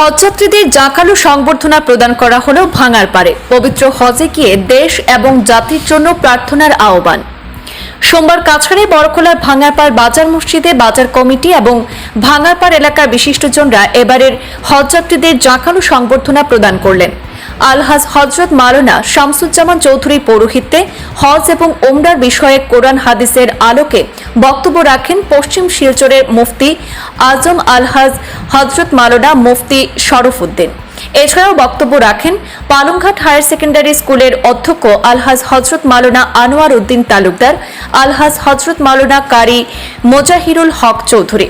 হজযাত্রীদের জাঁকালো সংবর্ধনা প্রদান করা হলো ভাঙার পারে পবিত্র হজে গিয়ে দেশ এবং জাতির জন্য প্রার্থনার আহ্বান। সোমবার কাছাড়ে বড়খোলার ভাঙারপাড় বাজার মসজিদে বাজার কমিটি এবং ভাঙারপাড় এলাকার বিশিষ্টজনরা এবারের হজযাত্রীদের জাঁকালো সংবর্ধনা প্রদান করলেন। আলহাজ হজরত মাওলানা শামসুজ্জামান চৌধুরী পৌরোহিত্যে হজ এবং ওমরার বিষয়ে কোরআন হাদিসের আলোকে বক্তব্য রাখেন পশ্চিম শিলচরের মুফতি আজম আলহাজ হজরত মাওলানা মুফতি শরফুদ্দিন। এছাড়াও বক্তব্য রাখেন পালংঘাট হায়ার সেকেন্ডারি স্কুলের অধ্যক্ষ আলহাজ হজরত মাওলানা আনোয়ার উদ্দিন তালুকদার, আলহাজ হজরত মাওলানা কারি মোজাহিরুল হক চৌধুরী।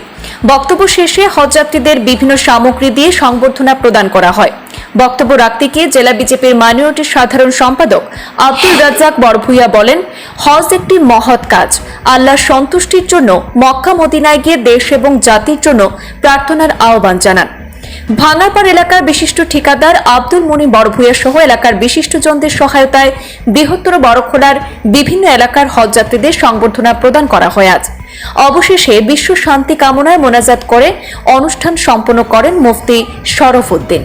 বক্তব্য শেষে হজযাত্রীদের বিভিন্ন সামগ্রী দিয়ে সংবর্ধনা প্রদান করা হয়। বক্তব্য রাখতে গিয়ে জেলা বিজেপির মাইনরিটির সাধারণ সম্পাদক আব্দুল রাজ্জাক বরভুইয়া বলেন, হজ একটি মহৎ কাজ। আল্লাহর সন্তুষ্টির জন্য মক্কা মদিনায় গিয়ে দেশ এবং জাতির জন্য প্রার্থনার আহ্বান জানান। ভাঙারপাড় এলাকার বিশিষ্ট ঠিকাদার আব্দুল মনি বড়ভূয়া সহ এলাকার বিশিষ্টজনদের সহায়তায় বৃহত্তর বড়খোলার বিভিন্ন এলাকার হজযাত্রীদের সংবর্ধনা প্রদান করা হয় আজ। অবশেষে বিশ্ব শান্তি কামনায় মোনাজাত করে অনুষ্ঠান সম্পন্ন করেন মুফতি শরফ উদ্দিন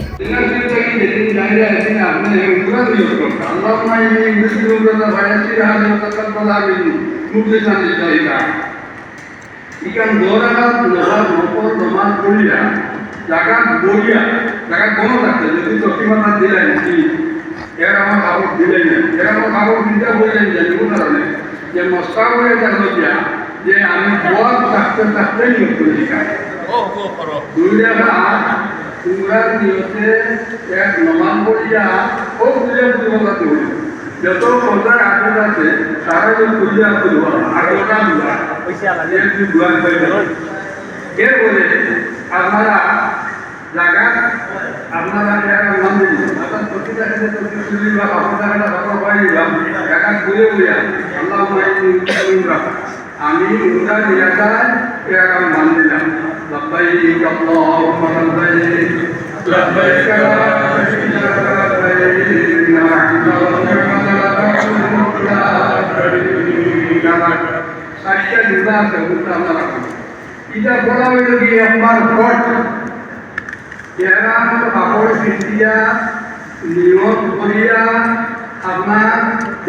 ইকান দৌড়াঘাত লোহার নকল নমাজ করিয়া জায়গা বইয়া জায়গা কোনো থাকতে যদি চকিমাতা দিলেন কি এর আমার কাপড় দিলেন না এর আমার কাপড় দিতে বললেন যে কোনো কারণে যে মস্কা করে জানলো দিয়া যে আমি বল থাকতে থাকতে নিয়োগ করে শিখাই তোমরা নিয়তে এক নমান করিয়া ও বুঝে বুঝতে হইল যত কোথায় আগে আছে তারা যে বুঝিয়া তুলব হয়ে গেল। এরপরে আপনারা জায়গা আপনারা জায়গা মন্দির অর্থাৎ প্রতিটা ক্ষেত্রে প্রতি সুযোগ বা আপনারা একটা কথা পাই দিলাম জায়গা ঘুরে ঘুরে আল্লাহ আমি উমরা নিয়ে যায় লব্বাইক লব্বাইক লা শারীকা লাক লব্বাইক ইন্না হামদা ওয়া নি'মাতা লাক লা শারীকা লাক সাতটা জুড়া আছে ওটা আমরা এটা বলা হইল কি আমার ভোট এরা কাপড় পিন্দিয়া নিয়ত করিয়া আপনার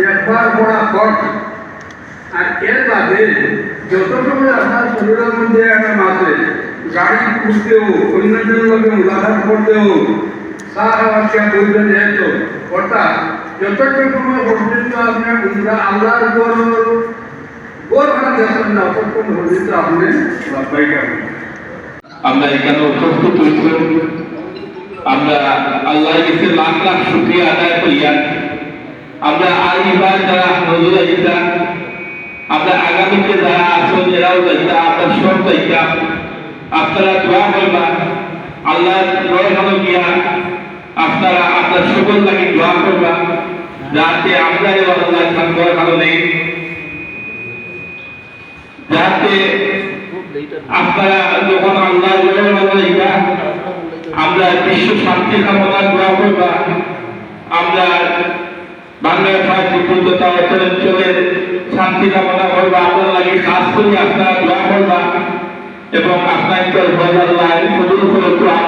একবার পড়া ভোট, আর এর বাদে যত সময় আপনার শরীরের মধ্যে একটা মাসে গাড়ি খুঁজতেও অন্যজনের লোকে মুলাকাত করতেও আজকে বলতে যেহেতু। অর্থাৎ সময় পর্যন্ত আপনার উমরা আল্লাহর উপর গোর ভাড়া দেখেন না ততক্ষণ পর্যন্ত আপনি করবেন আমরা এখানে প্রস্তুত হয়েছি আমরা আল্লাহর কাছে লাখ লাখ শুক্রিয়া আদায় করিয়া আমরা আইবার যারা নজর আইতা আমরা আগামীতে যারা আসন এরাও যাইতা আমরা সব যাইতা আপনারা দোয়া করবা আল্লাহ রয় হলো আপনারা আপনার সকল লাগে দোয়া করবা যাতে আমরা এও আল্লাহ থাকবার ভালো নেই। যাতে আপনারা যখন আল্লাহ ইবা আমরা বিশ্ব শান্তি কামনা দোয়া করবা আমরা বাংলার সাহিত্য অঞ্চলের শান্তি কামনা করবা। আপনার লাগে কাজ করি, আপনারা দোয়া এবং আপনার তো ভয়